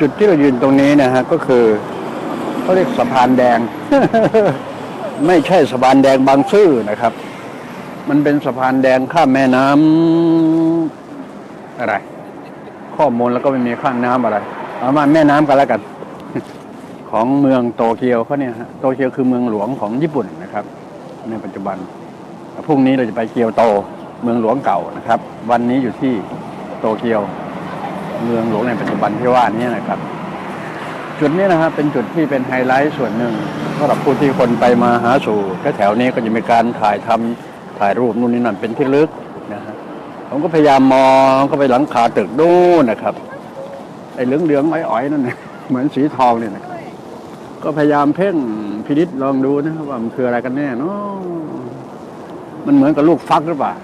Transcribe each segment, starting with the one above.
จุดที่เรายืนตรงนี้นะฮะก็คือเขาเรียกสะพานแดง ไม่ใช่สะพานแดงบางซื่อนะครับ มันเป็นสะพานแดงข้ามแม่น้ำอะไร ข้อมูลแล้วก็ไม่มีข้ามน้ำอะไร เอามาแม่น้ำกันแล้วกัน ของเมืองโตเกียวเขาเนี่ยฮะโตเกียวคือเมืองหลวงของญี่ปุ่นนะครับ ในปัจจุบันพรุ่งนี้เราจะไปเกียวโตเมืองหลวงเก่านะครับ วันนี้อยู่ที่โตเกียว เมืองหลวงในปัจจุบันที่ว่านี้นะครับ จุดนี้นะครับเป็นจุดที่เป็นไฮไลท์ส่วนหนึ่งสำหรับผู้ที่คนไปมาหาสู่แถวๆนี้ก็จะมีการถ่ายทำถ่ายรูปนู่นนี่นั่นเป็นที่ลึกนะฮะผมก็พยายามมองก็ไปหลังคาตึกนู่นนะครับไอ้เหลืองเหลืองๆอ้อยๆนั่นนะเหมือนสีทองเนี่ยนะครับก็พยายามเพ่งพินิษลองดูนะว่ามันคืออะไรกันแน่เนาะมันเหมือนกับลูกฟักหรือเปล่า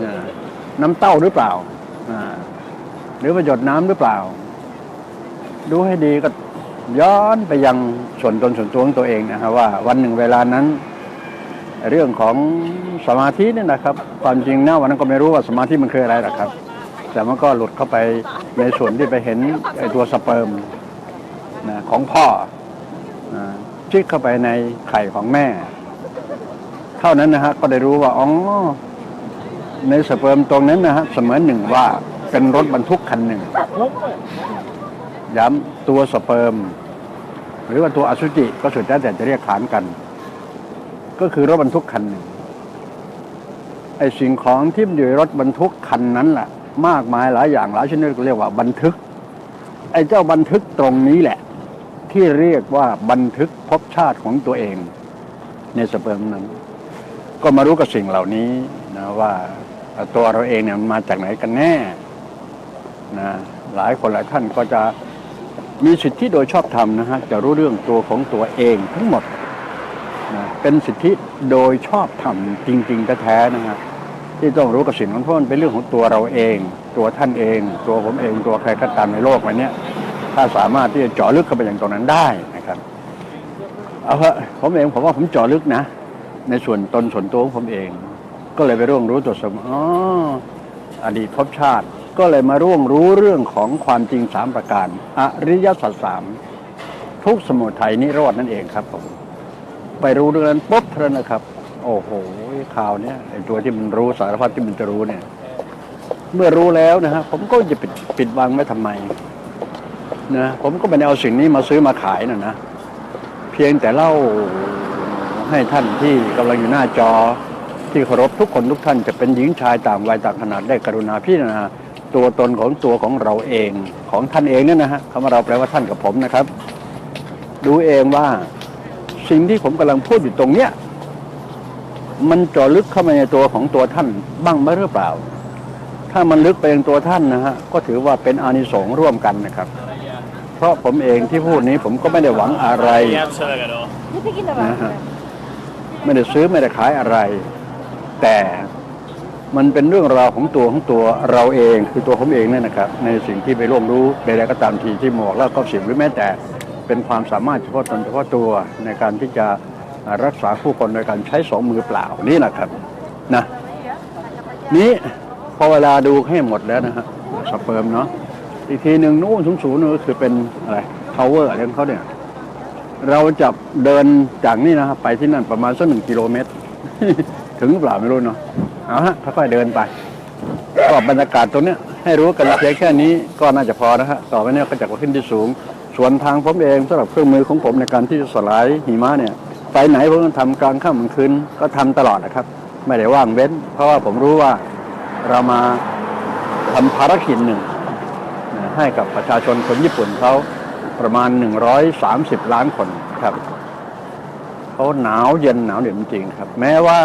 เนี่ยน้ำเต้าหรือเปล่าอ่า หรือว่าหยดน้ำหรือเปล่า ดูให้ดีก็ย้อนไปยังส่วนตนส่วนตัวของตัวเองนะฮะว่าวันหนึ่งเวลานั้น เรื่องของสมาธิเนี่ยนะครับ ความจริงหนะวันนั้นก็ไม่รู้ว่าสมาธิมันคืออะไรหรอกครับ แต่มันก็หลุดเข้าไปในส่วนที่ไปเห็นไอตัวสเปิร์มนะของพ่อจิกเข้าไปในไข่ของแม่ เท่านั้นนะฮะก็ได้รู้ว่าอ๋อในสเปิร์มตรงนั้นนะฮะเสมือนหนึ่งว่า เป็นรถบรรทุกคันหนึ่ง ย้ำตัวสเปิร์ม หรือว่าตัวอสุจิก็สุดแล้แต่จะเรียกขานกัน ก็คือรถบรรทุกคันหนึ่งไอ้สิ่งของที่มันอยู่ในรถบรรทุกคันนั้นแหละมากมายหลายอย่างหลายชนิดก็เรียกว่าบันทึก ไอ้เจ้าบันทึกตรงนี้แหละ ที่เรียกว่าบันทึกภพชาติของตัวเอง ในสเปิร์มนั้น ก็มารู้กับสิ่งเหล่านี้นะว่าตัวเราเองเนี่ยมันมาจากไหนกันแน่ นะหลายคนหลายท่านก็จะมีสิทธิโดยชอบธรรมนะฮะจะรู้เรื่องตัวของตัวเองทั้งหมดนะเป็นสิทธิโดยชอบธรรมจริงๆแท้ๆนะฮะที่ต้องรู้กับสิ่งนั้นเพราะมันเป็นเรื่องของตัวเราเอง ตัวท่านเอง ตัวผมเองตัวใครก็ตามในโลกใบเนี้ถ้าสามารถที่จะเจาะลึกเข้าไปอย่างตรงนั้นได้นะครับเอาเถอะผมเองผมว่าผมเจาะลึกนะ ในส่วนตนส่วนตัวของผมเอง ก็เลยไปร่วงรู้ตัวสมอ๋ออดีตภพชาติ ก็เลยมาร่วงรู้เรื่องของความจริงสามประการ อริยสัจสามทุกสมุทัยนิโรดนั่นเองครับผมไปรู้เรื่องนั้นปุ๊บเท่านั้นนะครับ โอ้โหข่าวเนี้ยไอ้ตัวที่มันรู้สารพัดที่มันจะรู้เนี่ย เมื่อรู้แล้วนะฮะผมก็จะปิดปิดบังไว้ทำไมนะผมก็ไม่ได้เอาสิ่งนี้มาซื้อมาขายนะนะเพียงแต่เล่าให้ท่านที่กำลังอยู่หน้าจอที่เคารพทุกคนทุกท่านจะเป็นหญิงชายต่างวัยต่างขนาดได้กรุณาพิจารณา ตัวตนของตัวของเราเองของท่านเองเนี่ยนะฮะคำว่าเราแปลว่าท่านกับผมนะครับ ดูเองว่าสิ่งที่ผมกำลังพูดอยู่ตรงเนี้ยมันจาะลึกเข้ามาในตัวของตัวท่านบ้างไหมหรือเปล่า ถ้ามันลึกไปยังตัวท่านนะฮะก็ถือว่าเป็นอานิสงส์ร่วมกันนะครับ เพราะผมเองที่พูดนี้ผมก็ไม่ได้หวังอะไรนะฮะไม่ได้ซื้อไม่ได้ขายอะไร แต่ มันเป็นเรื่องราวของตัวของตัวเราเองคือตัวผมเองเนี่ยนะครับในสิ่งที่ไปร่วมรู้ใดๆก็ตามทีที่หมวกแล้วก็สิ่งหรือแม้แต่ เป็นความสามารถเฉพาะตนเฉพาะตัวในการที่จะรักษาผู้คนโดยการใช้สองมือเปล่านี่แหละครับนะนี้พอเวลาดูให้หมดแล้วนะฮะสเปิร์มเนาะอีกทีหนึ่งนู่นสูงๆนู่นก็คือเป็นอะไรทาวเวอร์อะไรของเขาเนี่ยเราจะเดินจากนี่นะครับไปที่นั่นประมาณสักหนึ่งกิโลเมตร ถึงหรือเปล่าไม่รู้เนาะเอาฮะค่อยๆเดินไปก็บรรยากาศตรงเนี้ยให้รู้กันเพียงแค่นี้ก็น่าจะพอนะฮะต่อไปเนี้ยก็จะขึ้นที่สูง ส่วนทางผมเองสำหรับเครื่องมือของผมในการที่จะสลายหิมะเนี่ยไปไหนผมก็ทำกลางค่ำกลางคืนก็ทำตลอดนะครับ ไม่ได้ว่างเว้น เพราะว่าผมรู้ว่าเรามาทำภารกิจหนึ่งให้กับประชาชนคนญี่ปุ่นเขาประมาณ 130 ล้านคนครับเขาหนาวเย็นหนาวเหน็บจริงครับ แม้ว่า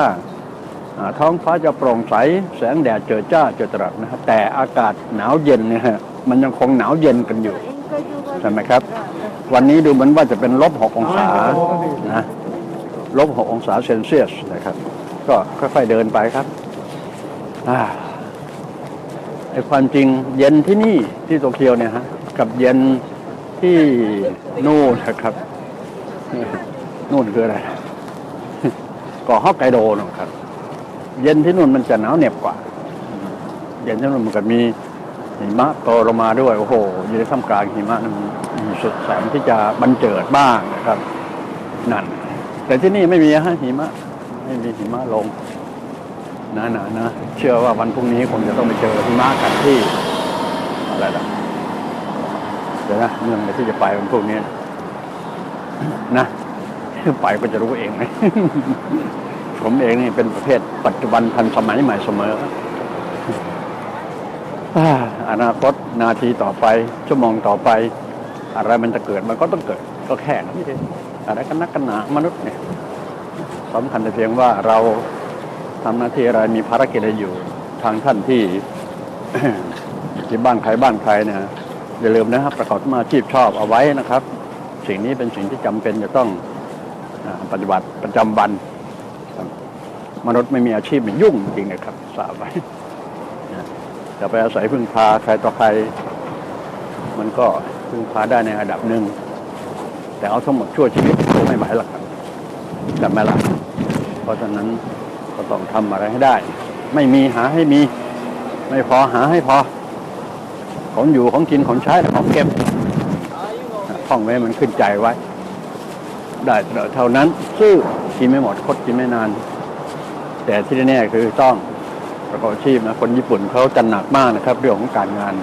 ท้องฟ้าจะโปร่งใส แสงแดดเจิดจ้าเจิดจรัสนะครับแต่อากาศหนาวเย็นเนี่ยฮะมันยังคงหนาวเย็นกันอยู่ใช่ไหมครับ วันนี้ดูเหมือนว่าจะเป็นลบ6องศานะลบ6องศาเซนเซียสนะครับ ก็ค่อยๆเดินไปครับอไอความจริงเย็นที่นี่ที่โตเกียวเนี่ยฮะกับเย็นที่นู่นนะครับนู่นคืออะไรเกาะฮอกไกโดนะครับ เย็นที่นู่นมันจะหนาวเหน็บกว่า เย็นที่นู่นมันก็มีหิมะโตลงมาด้วยโอ้โหอยู่ในท่ามกลางหิมะนั้นมีสุดแสนที่จะบันเจิดบ้างนะครับ นั่น แต่ที่นี่ไม่มีฮะหิมะ ไม่มีหิมะลงนะนะนะเชื่อว่าวันพรุ่งนี้คงจะต้องไปเจอหิมะกันที่อะไรล่ะเดี๋ยวนะเมืองไหนที่จะไปวันพรุ่งนี้นะไปก็จะรู้เองไหม ผมเองนี่เป็นประเภทปัจจุบันทันสมัยใหม่เสมออ่าอนาคตนาทีต่อไป ชั่วโมงต่อไป อะไรมันจะเกิดมันก็ต้องเกิดก็แค่นั้นเองอะไรกันนักกันหนามนุษย์เนี่ยสำคัญแต่เพียงว่าเราทำหน้าที่อะไรมีภารกิจอะไรอยู่ ทางท่านที่ที่บ้านใครบ้านใครเนี่ยอย่าลืมนะครับ ประกอบมาอาชีพชอบเอาไว้นะครับ สิ่งนี้เป็นสิ่งที่จำเป็นจะต้องอาปฏิบัติประจำวันครับ มนุษย์ไม่มีอาชีพมันยุ่งจริงนะครับทราบไว้จะไปอาศัยพึ่งพาใครต่อใคร มันก็พึ่งพาได้ในระดับหนึ่ง แต่เอาทั้งหมดชั่วชีวิตก็ไม่ไหวหรอกครับจำไหมล่ะเพราะฉะนั้นก็ต้องทำอะไรให้ได้ ไม่มีหาให้มี ไม่พอหาให้พอ ของอยู่ของกินของใช้ของเก็บท่องไว้มันขึ้นใจไว้ ได้เท่านั้นซื้อกินไม่หมดคดกินไม่นาน แต่ที่แน่ๆคือต้องประกอบอาชีพนะคนญี่ปุ่นเขาจันหนักมากนะครับ เรื่องของการงาน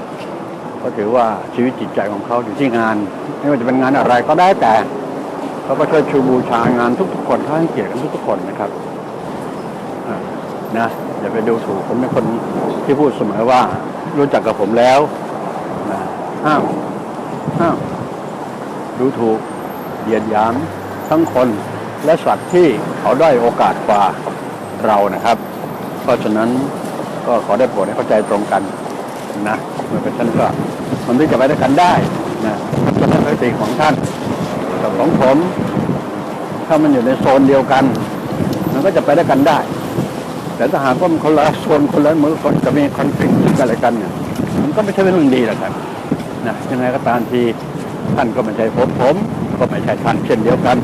ก็ถือว่าชีวิตจิตใจของเขาอยู่ที่งาน ไม่ว่าจะเป็นงานอะไรก็ได้แต่เขาก็ช่วยชูบูชางานทุกๆคนเขาให้เกียรติกันทุกๆคนนะครับนะอย่าไปดูถูกผมเป็นคนที่พูดเสมอว่า รู้จักกับผมแล้วนะห้ามห้ามดูถูกเหยียดหยามทั้งคนและสัตว์ที่เขาได้โอกาสกว่า เรานะครับ เพราะฉะนั้นก็ขอได้โปรดให้เข้าใจตรงกันนะเมื่อเป็นเช่นก็มันที่จะไปด้วยกันได้นะจะเป็นปกติของท่านกับของผม ถ้ามันอยู่ในโซนเดียวกัน มันก็จะไปด้วยกันได้ แต่ถ้าหากว่ามันคนละโซนคนละมือคนจะมีคอนฟ lict กันอะไรกันเนี่ยมันก็ไม่ใช่เป็นเรื่องดีหรอกครับนะยังไงก็ตามทีท่านก็ไม่ใช่ผมผม ก็ไม่ใช่ท่านเช่นเดียวกัน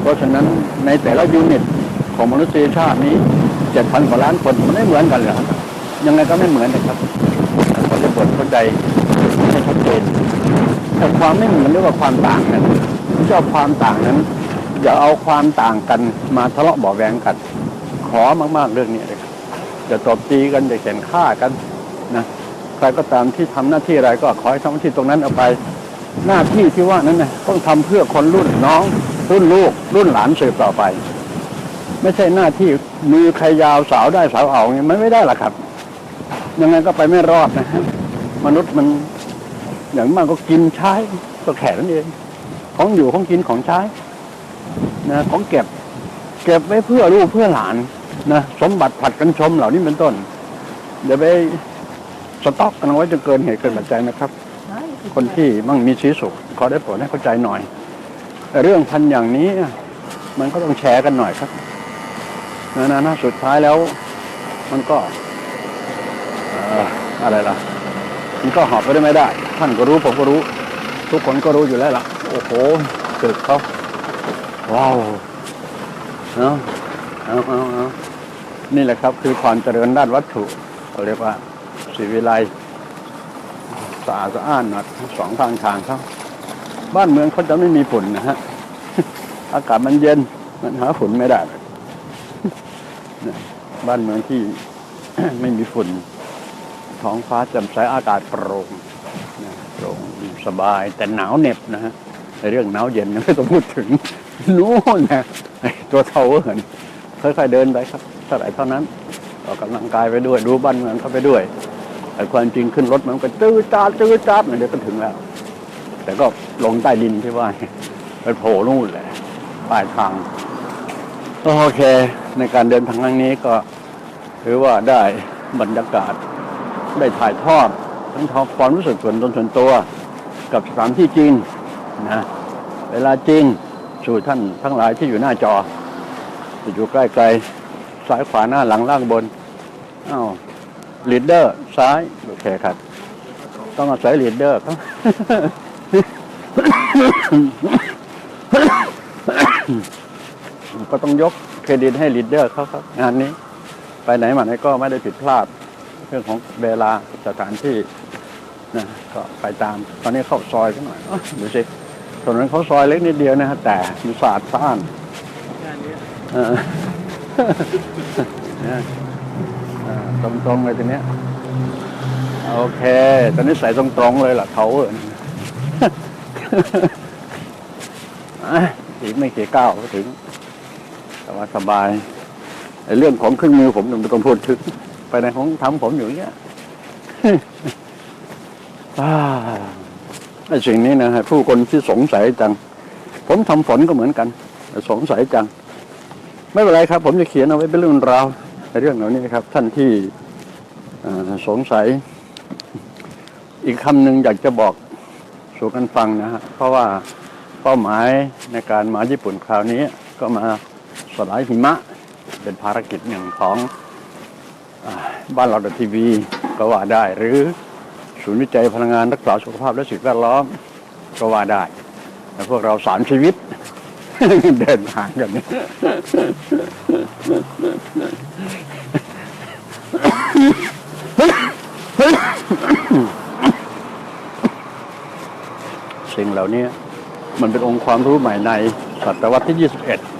เพราะฉะนั้นในแต่ละยูนิต ของมนุษยชาตินี้เจ็ดพันกว่าล้านคนมันไม่เหมือนกันเลยครับยังไงก็ไม่เหมือนนะครับคนจะบทเข้าใจให้ชัดเจนแต่ความไม่เหมือนเรียกว่าความต่างนั้นชอบความต่างนั้นอย่าเอาความต่างกันมาทะเลาะเบาะแวงกัน ขอมาก ๆเรื่องนี้เลยจะตบตีกันจะเขียนฆ่ากันนะใครก็ตามที่ทำหน้าที่อะไรก็ขอให้ทำหน้าที่ตรงนั้นเอาไป หน้าที่ที่ว่านั้นนะต้องทำเพื่อคนรุ่นน้อง รุ่นลูกรุ่นหลานสืบต่อไป ไม่ใช่หน้าที่มือใครยาวสาวได้สาวเอาเนี่ยมันไม่ได้หรอกครับ ยังไงก็ไปไม่รอดนะฮะมนุษย์มันอย่างมากก็กินใช้ก็แค่นั้นเอง ของอยู่ของกินของใช้นะของเก็บ เก็บไว้เพื่อลูกเพื่อหลานนะสมบัติผัดกันชมเหล่านี้เป็นต้น เดี๋ยวไปสต็อกกันเอาไว้จนเกินเหตุเกินปัจจัยนะครับ คนที่มั่งมีชีวิตสุขขอได้โปรดให้เข้าใจหน่อย เรื่องพันอย่างนี้มันก็ต้องแชร์กันหน่อยครับ นะนะนะสุดท้ายแล้ว มันก็อะไรล่ะ มันก็หอบไปได้ไม่ได้ ท่านก็รู้ผมก็รู้ ทุกคนก็รู้อยู่แล้วล่ะ โอ้โหตึกเขาว้าวเนาะเอาเอาเอานี่แหละครับ คือความเจริญด้านวัตถุเขาเรียกว่าสีวิไลสะอาดสะอ้านหมดสองข้างทางเขาบ้านเมืองเขาจะไม่มีฝุ่นนะฮะ อากาศมันเย็นมันหาฝุ่นไม่ได้ บ้านเมืองที่ไม่มีฝุ่น ท้องฟ้าแจ่มใสอากาศโปร่งโปร่งสบายแต่หนาวเหน็บนะฮะในเรื่องหนาวเย็นยังไม่ต้องพูดถึงนู่นนะตัวเท่าเหินค่อยๆเดินไปครับเท่าไหร่เท่านั้นออกกำลังกายไปด้วย ดูบ้านเมืองเข้าไปด้วยแต่ความจริงขึ้นรถมันก็ตื้อจ้าตื้อจ้าเดี๋ยวก็ถึงแล้ว แต่ก็ลงใต้ดินที่ว่าไปโผล่นู่นแหละปลายทาง โอเค ในการเดินทางครั้งนี้ก็ถือว่าได้บรรยากาศ ได้ถ่ายทอด ทั้งทอความรู้สึกส่วนตนส่วนตัว กับสถานที่จริงนะเวลาจริงสู่ท่านทั้งหลายที่อยู่หน้าจอจะอยู่ใกล้ๆซ้ายขวาหน้าหลังล่างบนอ้าวลีดเดอร์ซ้ายโอเคครับ ต้องอาศัยลีดเดอร์ครับ ก็ต้องยกเครดิตให้ลีดเดอร์เขาครับงานนี้ ไปไหนมาไหนก็ไม่ได้ผิดพลาด เรื่องของเวลาสถานที่นะก็ไปตาม ตอนนี้เข้าซอยกันหน่อยอ๊ะดูสิถนนเขาซอยเล็กนิดเดียวนะฮะแต่มีสะอาดสะอ้านงานนี้เออนะเออตรงๆเลยทีเนี้ยโอเค ตอนนี้ใส่ตรงๆเลยล่ะเขาเอออะอีกไม่กี่ก้าวก็ถึงส บายสบายไอ้เรื่องของเครื่องมือผมเนี่ยไม่ต้องพูดถึงไปในของทำผมอยู่เงี้ยไอ้สิ่งนี้นะฮะผู้คนที่สงสัยจัง ผมทำฝนก็เหมือนกัน สงสัยจัง ไม่เป็นไรครับ ผมจะเขียนเอาไว้เป็นเรื่องราวในเรื่องเหล่านี้ครับ ท่านที่อสงสัย อีกคำหนึ่งอยากจะบอกสู่กันฟังนะฮะเพราะว่าเป้าหมายในการมาญี่ปุ่นคราวนี้ก็มา ลายหิมะ เป็นภารกิจหนึ่งของอบ้านเราดทีวีก็ว่าได้ หรือศูนย์วิจัยพลังงานรักษาสุขภาพและสิ่งแวดล้อมก็ว่าได้แต่พวกเราสามชีวิต เดินทางกันสิ่งเหล่านี้มันเป็นองค์ความรู้ใหม่ในศตวรรษที่ 21เพ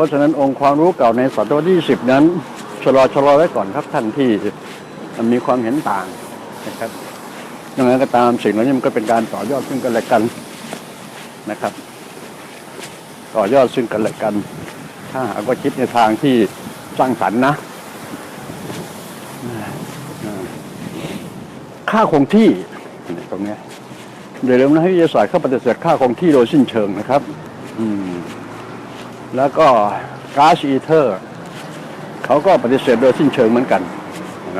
ราะฉะนั้นองค์ความรู้เก่าในศตวรรษที่20นั้นชะลอชะลอไว้ก่อนครับท่านที่มีความเห็นต่างนะครับยังไงก็ตามสิ่งเหล่านี้มันก็เป็นการต่อยอดซึ่งกันและกันนะครับ ต่อยอดซึ่งกันและกัน ถ้าหากว่าคิดในทางที่สร้างสรรค์นะอ่าค่าคงที่ตรงนี้ยอย่าลืมนะให้วิทยาศาสตร์เข้าปฏิเสธค่าคงที่โดยสิ้นเชิงนะครับ อืม แล้วก็ก๊าซอีเทอร์เขาก็ปฏิเสธโดยสิ้นเชิงเหมือนกัน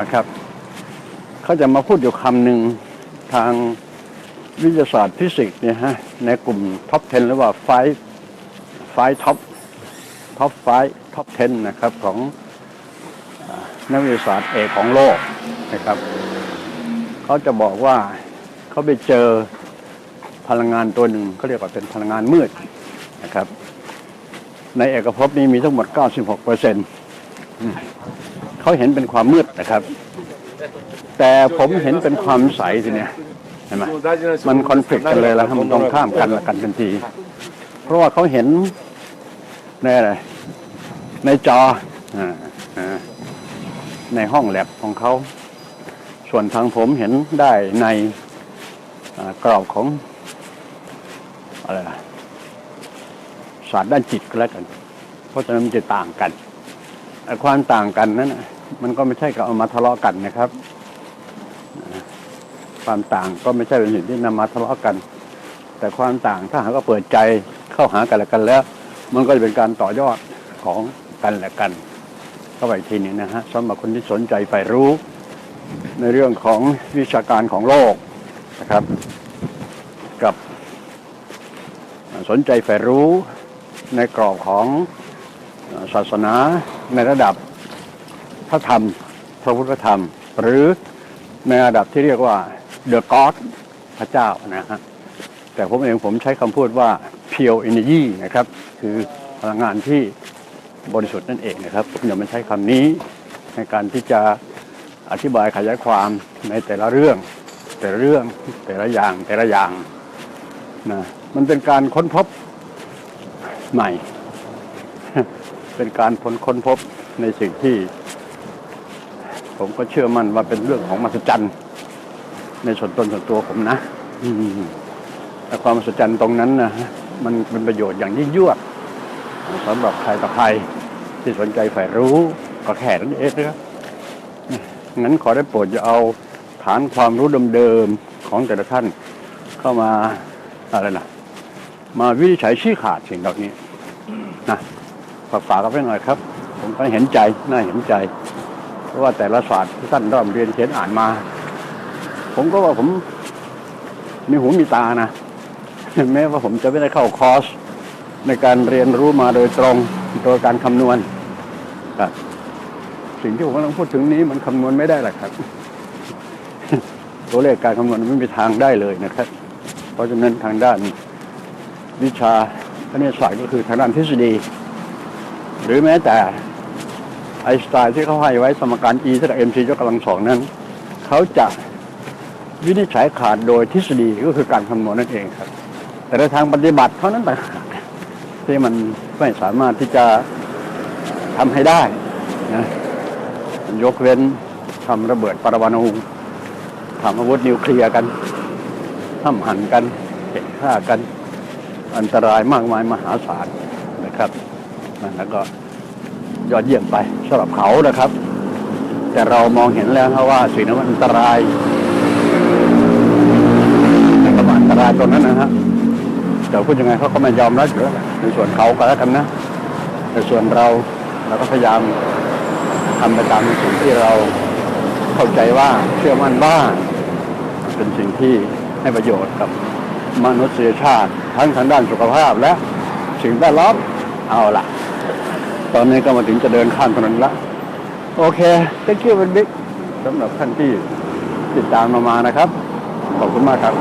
นะครับ เขาจะมาพูดอยู่คำหนึ่งทางวิทยาศาสตร์ฟิสิกส์เนี่ยฮะในกลุ่มท็อป 10 หรือว่าไฟไฟท็อปท็อปไฟท็อป 10 นะครับของนักวิทยาศาสตร์เอกของโลกนะครับ เขาจะบอกว่าเขาไปเจอพลังงานตัวหนึ่งเขาเรียกว่าเป็นพลังงานมืดนะครับ ในเอกภพนี้มีทั้งหมด 96เปอร์เซ็นต์เขาเห็นเป็นความมืดนะครับ แต่ผมเห็นเป็นความใสทีเนี้ยเห็นไหมมันคอนฟ lict กันเลยแล้วมันตรงข้ามกันละกันทันที เพราะว่าเขาเห็นในอะไรในจออในห้องแลบของเขา ส่วนทางผมเห็นได้ในอ่ากรอบของอะไรล่ะ ศาสตร์ด้านจิตก็แล้วกัน เพราะฉะนั้นมันจะต่างกันความต่างกันนั้นมันก็ไม่ใช่กับเอามาทะเลาะกันนะครับ ความต่างก็ไม่ใช่เป็นสิ่งที่นำมาทะเลาะกัน แต่ความต่างถ้าหากว่าเปิดใจเข้าหากันและกันแล้ว มันก็จะเป็นการต่อยอดของกันและกัน เข้าไปอีกทีนึงนะฮะสำหรับคนที่สนใจใฝ่รู้ ในเรื่องของวิชาการของโลกนะครับ กับสนใจใฝ่รู้ ในกรอบของศาสนาในระดับพระธรรม พระพุทธธรรม หรือในระดับที่เรียกว่า the God พระเจ้านะฮะแต่ผมเองผมใช้คำพูดว่า pure energy นะครับ คือพลังงานที่บริสุทธิ์นั่นเองนะครับผมอย่ามาใช้คำนี้ในการที่จะอธิบายขยายความในแต่ละเรื่อง แต่ละเรื่องแต่ละอย่างแต่ละอย่างนะมันเป็นการค้นพบ ใหม่ เป็นการค้นค้นพบในสิ่งที่ ผมก็เชื่อมั่นว่าเป็นเรื่องของมหัศจรรย์ในส่วนตนส่วนตัวผมนะแต่ความมหัศจรรย์ตรงนั้นนะมันเป็นประโยชน์อย่างยิ่งยวดสำหรับใครต่อใครที่สนใจใฝ่รู้ก็แค่นั้นเองนะครับงั้นขอได้โปรดอย่าเอาฐานความรู้เดิมๆของแต่ละท่านเข้ามาอะไรนะ มาวินิจฉัยชี้ขาดสิ่งเหล่านี้นะฝากฝากกันไปหน่อยครับ ผมก็เห็นใจน่าเห็นใจ เพราะว่าแต่ละศาสตร์ที่ท่านร่ำเรียนเขียนอ่านมา ผมก็ว่าผมมีหูมีตานะแม้ว่าผมจะไม่ได้เข้าคอร์สในการเรียนรู้มาโดยตรงโดยการคำนวณครับสิ่งที่ผมกำลังพูดถึงนี้มันคำนวณไม่ได้หรอกครับ ตัวเลขการคำนวณไม่มีทางได้เลยนะครับ เพราะฉะนั้นทางด้าน วิชาคณิตศาสตร์ก็คือทางด้านทฤษฎี หรือแม้แต่ไอสไตน์ที่เขาให้ไว้สมการ E เท่ากับ mc ยกกำลังสองนั้น เขาจะวินิจฉัยขาดโดยทฤษฎีก็คือการคำนวณนั่นเองครับ แต่ในทางปฏิบัติเท่านั้นต่างหากที่มันไม่สามารถที่จะทำให้ได้นะยกเว้นทำระเบิดปรมาณูทำอาวุธนิวเคลียร์กันทำหันกันเห็นฆ่ากัน อันตรายมากมายมหาศาลนะครับนั่นแล้วก็ยอดเยี่ยมไปสำหรับเขานะครับ แต่เรามองเห็นแล้วครับว่าสิ่งนั้นอันตรายแต่ก็มันอันตรายตรงนั้นนะฮะแต่พูดยังไงเขาก็ไม่ยอมรับอยู่แล้วแหละในส่วนเขาก็แล้วกันนะในส่วนเราเราก็พยายามทำไปตามสิ่งที่เราเข้าใจว่าเชื่อมั่นว่าเป็นสิ่งที่ให้ประโยชน์กับมนุษยชาติ ทั้งทางด้านสุขภาพและสิ่งแวดล้อมเอาล่ะตอนนี้ก็มาถึงจะเดินข้ามถนนละโอเคตะเกียบเป็นบิ๊กสำหรับท่านที่ติดตามเรามานะครับ ขอบคุณมากครับ